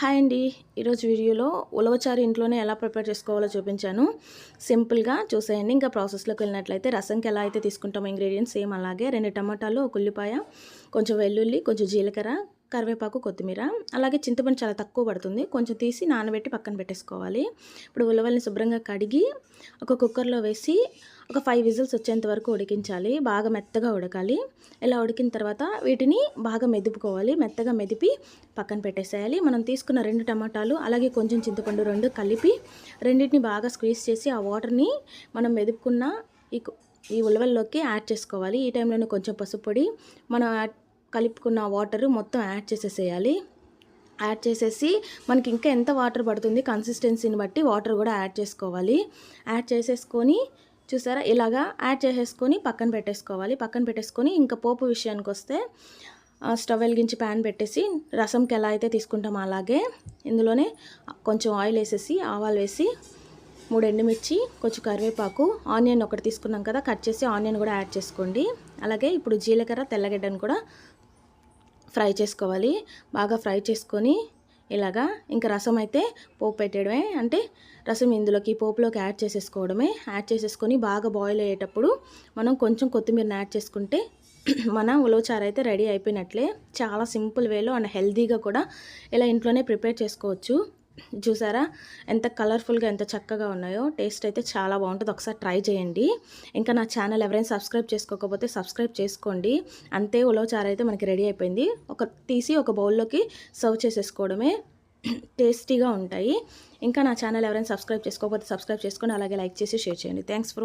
Hi అండి. ఈరోజు వీడియోలో ఉలవచారు ఇంట్లోనే ఎలా ప్రిపేర్ చేసుకోవాలో చూపించాను. సింపుల్గా చూసేయండి. ఇంకా ప్రాసెస్లోకి వెళ్ళినట్లయితే రసంకి ఎలా అయితే తీసుకుంటామో ఇంగ్రీడియంట్స్ సేమ్ అలాగే రెండు టమాటాలు ఒక ఉల్లిపాయ కొంచెం వెల్లుల్లి కొంచెం జీలకర్ర కరివేపాకు కొత్తిమీర. అలాగే చింతపండు చాలా తక్కువ పడుతుంది. కొంచెం తీసి నానబెట్టి పక్కన పెట్టేసుకోవాలి. ఇప్పుడు ఉలవల్ని శుభ్రంగా కడిగి ఒక కుక్కర్లో వేసి ఒక ఫైవ్ విజిల్స్ వచ్చేంత వరకు ఉడికించాలి. బాగా మెత్తగా ఉడకాలి. ఇలా ఉడికిన తర్వాత వీటిని బాగా మెదుపుకోవాలి. మెత్తగా మెదిపి పక్కన పెట్టేసేయాలి. మనం తీసుకున్న రెండు టమాటాలు అలాగే కొంచెం చింతపండు రెండు కలిపి రెండింటిని బాగా స్క్వీజ్ చేసి ఆ వాటర్ని మనం మెదుపుకున్న ఈ ఈ ఉలవల్లోకి యాడ్ చేసుకోవాలి. ఈ టైంలోనే కొంచెం పసుపు పొడి. మనం కలుపుకున్న వాటర్ మొత్తం యాడ్ చేసేసేయాలి. యాడ్ చేసేసి మనకి ఇంకా ఎంత వాటర్ పడుతుంది కన్సిస్టెన్సీని బట్టి వాటర్ కూడా యాడ్ చేసుకోవాలి. యాడ్ చేసేసుకొని చూసారా ఇలాగా యాడ్ చేసేసుకొని పక్కన పెట్టేసుకోవాలి. పక్కన పెట్టేసుకొని ఇంకా పోపు విషయానికి వస్తే స్టవ్ వెలిగించి ప్యాన్ పెట్టేసి రసంకి ఎలా అయితే తీసుకుంటామో అలాగే ఇందులోనే కొంచెం ఆయిల్ వేసేసి ఆవాలు వేసి మూడు ఎండుమిర్చి కొంచెం కరివేపాకు ఆనియన్ ఒకటి తీసుకున్నాం కదా కట్ చేసి ఆనియన్ కూడా యాడ్ చేసుకోండి. అలాగే ఇప్పుడు జీలకర్ర తెల్లగడ్డను కూడా ఫ్రై చేసుకోవాలి. బాగా ఫ్రై చేసుకొని ఇలాగా ఇంకా రసం అయితే పోపు పెట్టడమే అంటే రసం ఇందులోకి పోపులోకి యాడ్ చేసేసుకోవడమే. యాడ్ చేసేసుకొని బాగా బాయిల్ అయ్యేటప్పుడు మనం కొంచెం కొత్తిమీరని యాడ్ చేసుకుంటే మన ఉలవచారు అయితే రెడీ అయిపోయినట్లే. చాలా సింపుల్ వేలో అండ్ హెల్తీగా కూడా ఇలా ఇంట్లోనే ప్రిపేర్ చేసుకోవచ్చు. చూసారా? ఎంత కలర్ఫుల్గా ఎంత చక్కగా ఉన్నాయో. టేస్ట్ అయితే చాలా బాగుంటుంది. ఒకసారి ట్రై చేయండి. ఇంకా నా ఛానల్ ఎవరైనా సబ్స్క్రైబ్ చేసుకోకపోతే సబ్స్క్రైబ్ చేసుకోండి. అంతే ఉలవచారు అయితే మనకి రెడీ అయిపోయింది. ఒక తీసి ఒక బౌల్లోకి సర్వ్ చేసేసుకోవడమే టేస్టీగా ఉంటాయి. ఇంకా నా ఛానల్ ఎవరైనా సబ్స్క్రైబ్ చేసుకోకపోతే సబ్స్క్రైబ్ చేసుకొని అలాగే లైక్ చేసి షేర్ చేయండి. Thanks for